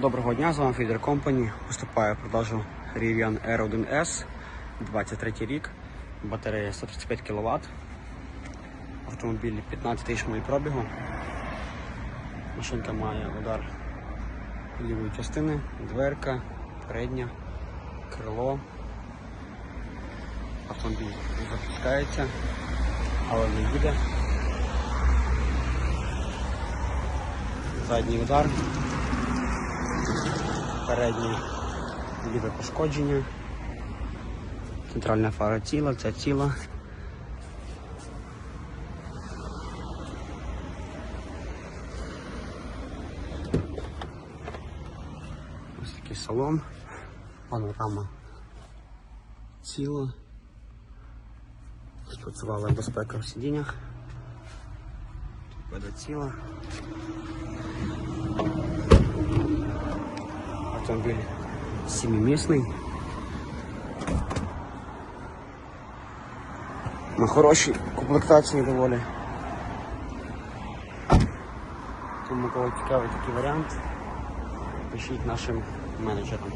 Доброго дня, з вами Фідер Компані. Поступає в продажу Rivian R1S 23 рік. Батарея 135 кВт. Автомобіль 15 тисяч миль пробігу. Машинка має удар лівої частини, дверка, передня, крило. Автомобіль запускається, але не їде. Задній удар. Переднє ліве пошкодження. Центральна фара ціла, ця ціла. Ось такий салон, панорама ціла. Спрацювала безпека в сидіннях. Тут Веде ціла. Автомобіль семиместный. На хорошій комплектації доволі. Тому кого цікавий такий варіант, пишіть нашим менеджерам.